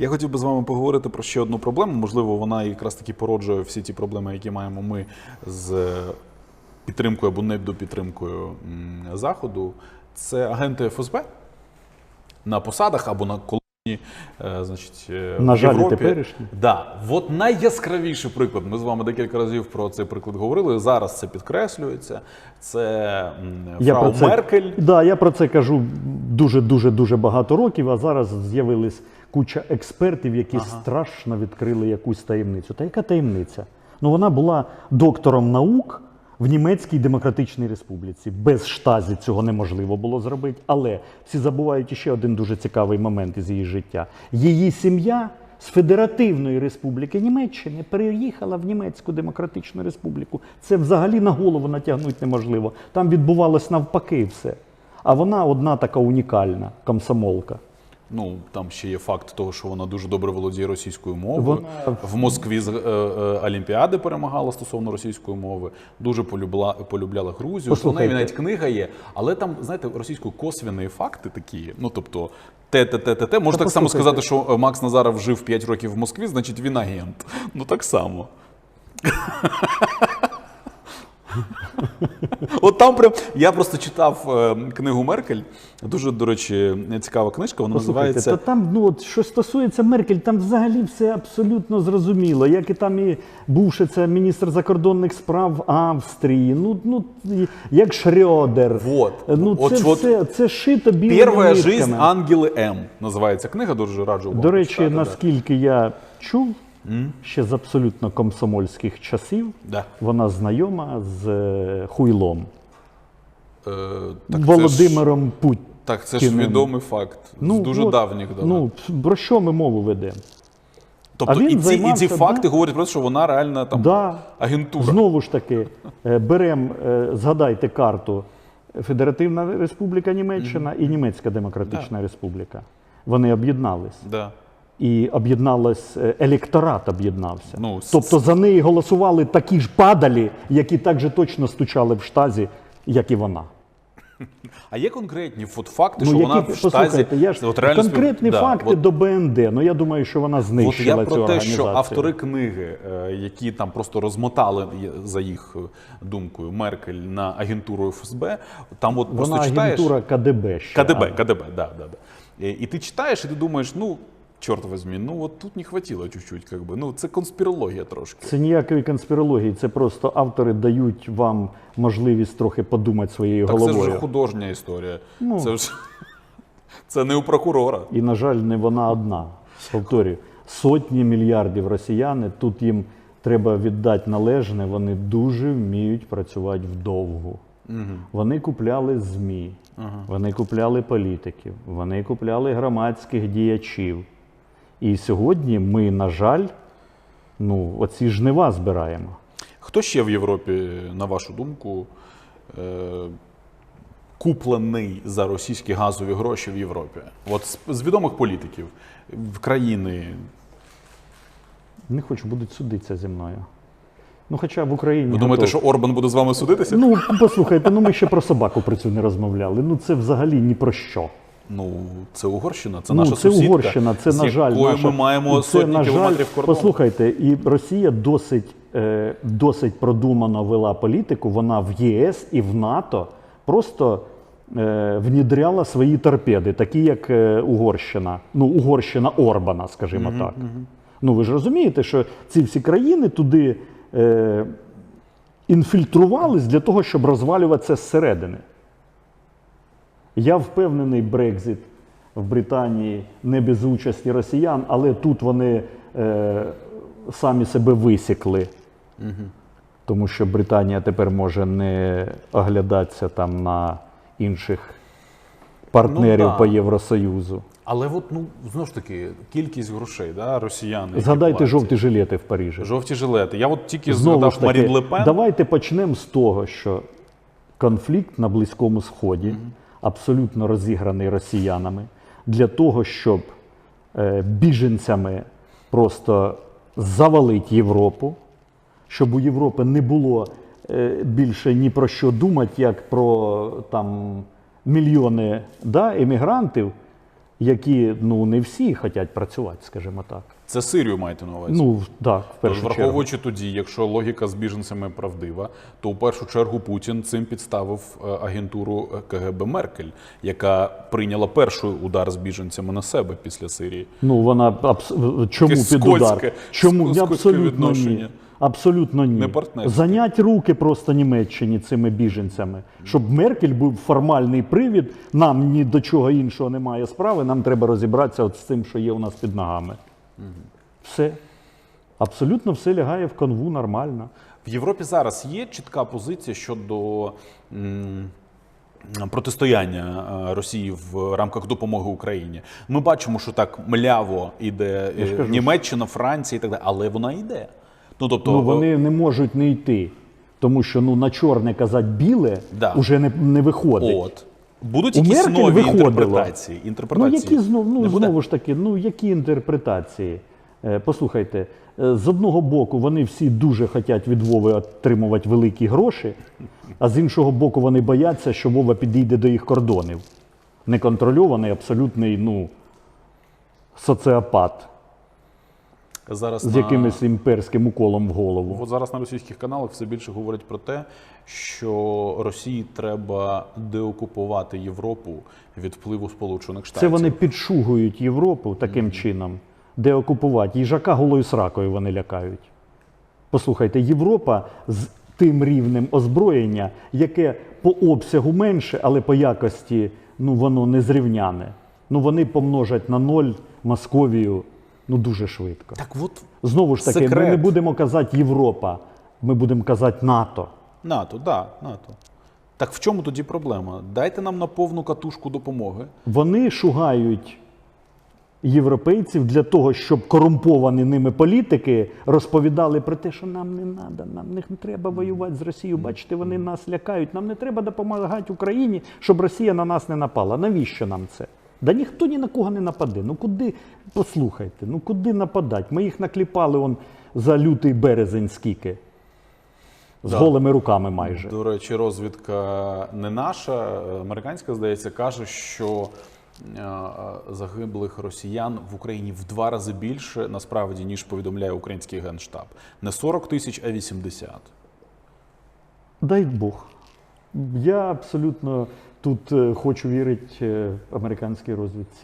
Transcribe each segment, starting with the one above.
Я хотів би з вами поговорити про ще одну проблему. Можливо, вона якраз таки породжує всі ті проблеми, які маємо ми з е, підтримкою або недопідтримкою Заходу. Це агенти ФСБ на посадах або на е, значить, е, На жаль, Європі. теперішні. Да, от найяскравіший приклад. Ми з вами декілька разів про цей приклад говорили. Зараз це підкреслюється. Це Я фрау про це, Меркель. Да, я про це кажу дуже дуже дуже багато років. А зараз з'явились куча експертів, які страшно відкрили якусь таємницю. Та яка таємниця? Ну вона була доктором наук в Німецькій Демократичній Республіці. Без штазі цього неможливо було зробити. Але всі забувають ще один дуже цікавий момент із її життя. Її сім'я з Федеративної Республіки Німеччини переїхала в Німецьку Демократичну Республіку. Це взагалі на голову натягнути неможливо. Там відбувалось навпаки все. А вона одна така унікальна комсомолка. Ну там ще є факт того, що вона дуже добре володіє російською мовою. Вона- В Москві з е, е, Олімпіади перемагала стосовно російської мови. Дуже полюбла, полюбляла Грузію. У неї навіть книга є, але там, знаєте, російською косвяні факти такі. Ну тобто. Те, те, те, те, те. Можна Та так само сказати, що е, Макс Назаров жив 5 років в Москві, значить він агент. Ну так само. От там прям я просто читав е, книгу Меркель. Дуже, до речі, цікава книжка. Вона Послухайте, називається та там, ну от що стосується Меркель, там взагалі все абсолютно зрозуміло. Як і там і бувши це міністр закордонних справ Австрії, ну, ну і- як Шрёдер. Вот. Ну, От- це от все це шито білими Первая нитками. жизнь Ангели М. Називається книга, дуже раджу вам. До речі, почитати, да. наскільки я чув, ще з абсолютно комсомольських часів, Да. вона знайома з е, Хуйлом Е, так, Володимиром ж, Путіним. так, це ж відомий факт. з дуже от, давніх давно. Ну, про що ми мову ведемо? тобто і, ці, і ці факти да. говорять про те, що вона реальна там Да. агентура. Знову ж таки, беремо, згадайте карту Федеративна Республіка Німеччина і Німецька Демократична Республіка. Вони об'єднались. Да. І об'єдналась, е, електорат об'єднався. Ну, тобто за неї голосували такі ж падалі, які так же точно стучали в штазі, як і вона. А є конкретні от факти, що вона в штазі. Ну, я ж от реально конкретні спів- факти от- до БНД. Ну я думаю, що вона От знищила я цю про те, організацію. що автори книги, е, які там просто розмотали за їх е, думкою Меркель на агентуру ФСБ, там от вона просто читаєш агентура КДБ. Ще, КДБ, а- КДБ, да, да, да. І ти читаєш, і ти думаєш, ну, чорт возьми, ну от тут не хватило чуть-чуть, как би. Ну, це конспірологія трошки. Це ніякої конспірології, це просто автори дають вам можливість трохи подумати своєю Так це ж вже художня історія. Ну. Це ж це не у прокурора. І, на жаль, не вона одна. Повторюю, сотні мільярдів росіяни. Тут їм треба віддати належне. Вони дуже вміють працювати вдовгу. Вони купляли ЗМІ, вони купляли політиків, вони купляли громадських діячів. І сьогодні ми, на жаль, ну, оці жнива збираємо. Хто ще в Європі, на вашу думку, е, куплений за російські газові гроші в Європі? От з, відомих політиків в країни. Не хочу, будуть судитися зі мною. Ну, хоча в Україні. Ви думаєте, готові. що Орбан буде з вами судитися? Ну, послухайте, ну ми ще про собаку при цю не розмовляли. Ну це взагалі ні про що. Ну, це Угорщина, це ну, наша це сусідка. Угорщина, це з на жаль. якою наша... ми маємо це, сотні на жаль, кілометрів кордону. Послухайте, і Росія досить, е, досить продумано вела політику. Вона в ЄС і в НАТО просто е, внідряла свої торпеди, такі як е, Угорщина. Ну, Угорщина Орбана, скажімо так. Ну ви ж розумієте, що ці всі країни туди. Е, інфільтрувались для того, щоб розвалюватися зсередини. Я впевнений, Брекзит в Британії не без участі росіян, але тут вони е, самі себе висікли. Тому що Британія тепер може не оглядатися там на інших партнерів Ну, да. по Євросоюзу. Але от, ну, знову ж таки, кількість грошей, да, росіяни. Згадайте платять. жовті жилети в Парижі. Жовті жилети. Я от тільки Знову згадав таки, Марін Лепен. давайте почнемо з того, що конфлікт на Близькому Сході абсолютно розіграний росіянами для того, щоб е, біженцями просто завалити Європу, щоб у Європи не було е, більше ні про що думати, як про там мільйони да, емігрантів. Які ну не всі хочуть працювати, скажімо так. Це Сирію маєте на увазі? Ну так, в Тож, першу чергу. тоді, якщо логіка з біженцями правдива, то у першу чергу Путін цим підставив е, агентуру е, КГБ Меркель, яка прийняла перший удар з біженцями на себе після Сирії. Ну вона абс- чому Якесь під удар? Чому скотське абсолютно ні. Абсолютно ні. Не. Занять руки просто Німеччині цими біженцями, щоб Меркель був формальний привід. Нам ні до чого іншого немає справи. Нам треба розібратися от з цим, що є у нас під ногами. Все. Абсолютно все лягає в канву нормально. В Європі зараз є чітка позиція щодо м, протистояння е, Росії в рамках допомоги Україні. Ми бачимо, що так мляво Я ж е, кажу, Німеччина, Франція і так далі, але вона йде. Ну тобто Ну, вони не можуть не йти, тому що ну, на чорне казати біле Да. вже не, не виходить. От. Будуть У якісь Меркель нові виходило. інтерпретації. Ну, які знов, ну, знову ж таки, ну які інтерпретації? Е, Послухайте, е, з одного боку, вони всі дуже хочуть від Вови отримувати великі гроші, а з іншого боку, вони бояться, що Вова підійде до їх кордонів. Неконтрольований, абсолютний ну, соціопат зараз з на... якимось імперським уколом в голову. От зараз на російських каналах все більше говорять про те, що Росії треба деокупувати Європу від впливу Сполучених Штатів. Це вони підшугують Європу таким чином, де окупувати. Їжака голою сракою вони лякають. Послухайте, Європа з тим рівнем озброєння, яке по обсягу менше, але по якості ну, воно незрівняне. Ну вони помножать на ноль Московію ну, дуже швидко. Так от Знову ж таки, ми не будемо казати Європа, ми будемо казати НАТО. НАТО, да, НАТО. Так в чому тоді проблема? Дайте нам на повну катушку допомоги. Вони шугають європейців для того, щоб корумповані ними політики розповідали про те, що нам не треба, нам не треба воювати з Росією. Бачите, вони нас лякають. Нам не треба допомагати Україні, щоб Росія на нас не напала. Навіщо нам це? Да ніхто ні на кого не нападе. Ну куди послухайте, ну куди нападати? Ми їх накліпали он за лютий березень скільки. З Да. голими руками майже. До речі, розвідка не наша, американська, здається, каже, що е, загиблих росіян в Україні в два рази більше насправді, ніж повідомляє український генштаб. Не 40 тисяч, а 80. Дай Бог. Я абсолютно тут е, хочу вірити е, американській розвідці.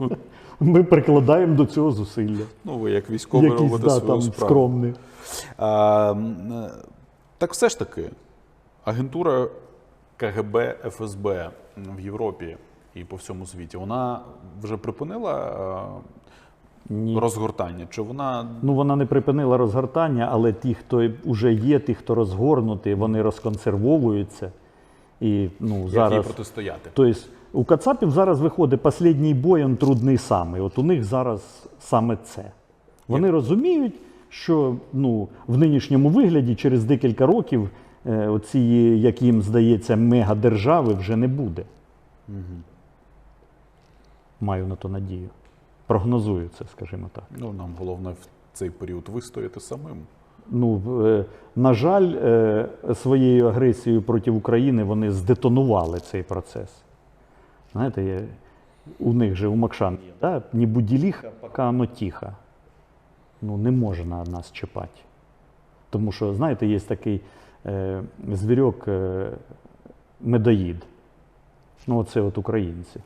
Ми прикладаємо до цього зусилля. Ну, ви як військові Якісь робите да, свою там справу. скромні. А, м, е, так все ж таки, агентура КГБ ФСБ в Європі і по всьому світі, вона вже припинила е, розгортання? Чи вона Ну, вона не припинила розгортання, але ті, хто вже є, ті, хто розгорнуті, вони розконсервовуються. І ну, як зараз. протистояти? Тобто у Кацапів зараз виходить останній бой, він трудний самий. От у них зараз саме це. Вони розуміють, що ну, в нинішньому вигляді через декілька років е, оцієї, як їм здається, мегадержави вже не буде. Маю на то надію. Прогнозую це, скажімо так. Ну, нам головне в цей період вистояти самим. Ну, е, на жаль, е, своєю агресією проти України вони здетонували цей процес. Знаєте, у них же у Макшан є, да? не будь ліха, поки воно тихо. Ну, не можна нас чіпати. Тому що, знаєте, є такий е, звірок е, медоїд. Ну, оце от українці.